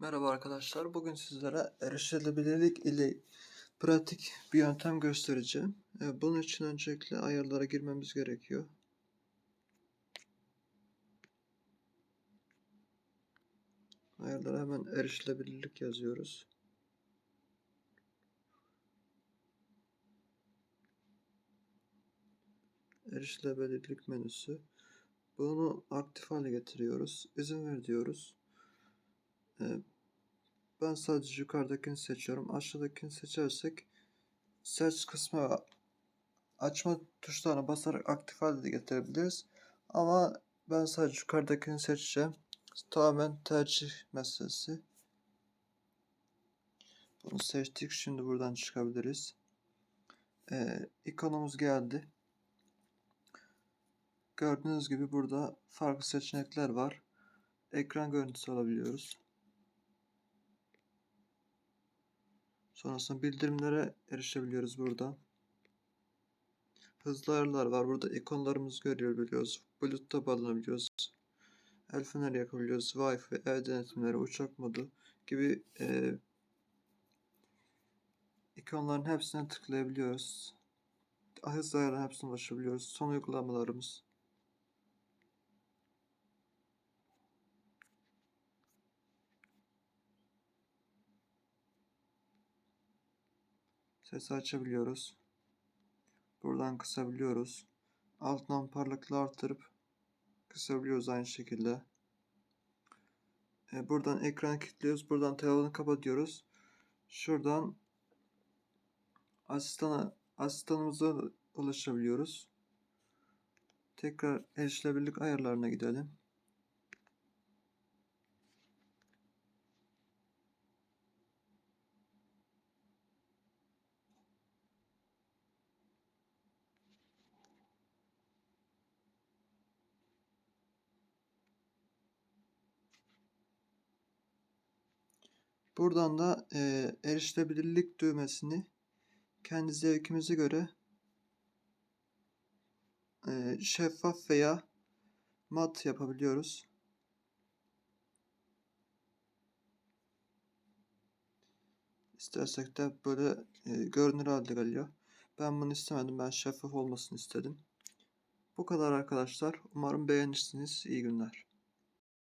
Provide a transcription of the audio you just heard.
Merhaba arkadaşlar. Bugün sizlere erişilebilirlik ile pratik bir yöntem göstereceğim. Ee, Bunun için öncelikle ayarlara girmemiz gerekiyor. Ayarlara hemen erişilebilirlik yazıyoruz. Erişilebilirlik menüsü. Bunu aktif hale getiriyoruz. İzin ver diyoruz. Ee, ben sadece yukarıdakini seçiyorum. Aşağıdakini seçersek search kısmı açma tuşlarına basarak aktif hale de getirebiliriz. Ama ben sadece yukarıdakini seçeceğim. Tamamen tercih meselesi. Bunu seçtik. Şimdi buradan çıkabiliriz. Ee, ikonumuz geldi. Gördüğünüz gibi burada farklı seçenekler var. Ekran görüntüsü alabiliyoruz. Sonrasında bildirimlere erişebiliyoruz buradan. Hızlı ayarlar var. Burada ikonlarımızı görebiliyoruz. Bluetooth'a bağlanabiliyoruz. El feneri yakabiliyoruz. Wi-Fi, ev denetimleri, uçak modu gibi e, ikonların hepsine tıklayabiliyoruz. Hızlı ayarların hepsine ulaşabiliyoruz. Son uygulamalarımız. Sesi açabiliyoruz. Buradan kısabiliyoruz. Altından parlaklığı artırıp kısabiliyoruz aynı şekilde. E, buradan ekranı kilitliyoruz. Buradan telefonu kapatıyoruz. Şuradan asistana, asistanımıza ulaşabiliyoruz. Tekrar erişilebilirlik ayarlarına gidelim. Buradan da e, erişilebilirlik düğmesini kendi zevkimize göre e, şeffaf veya mat yapabiliyoruz. İstersek de böyle e, görünür halde geliyor. Ben bunu istemedim. Ben şeffaf olmasını istedim. Bu kadar arkadaşlar. Umarım beğenirsiniz. İyi günler.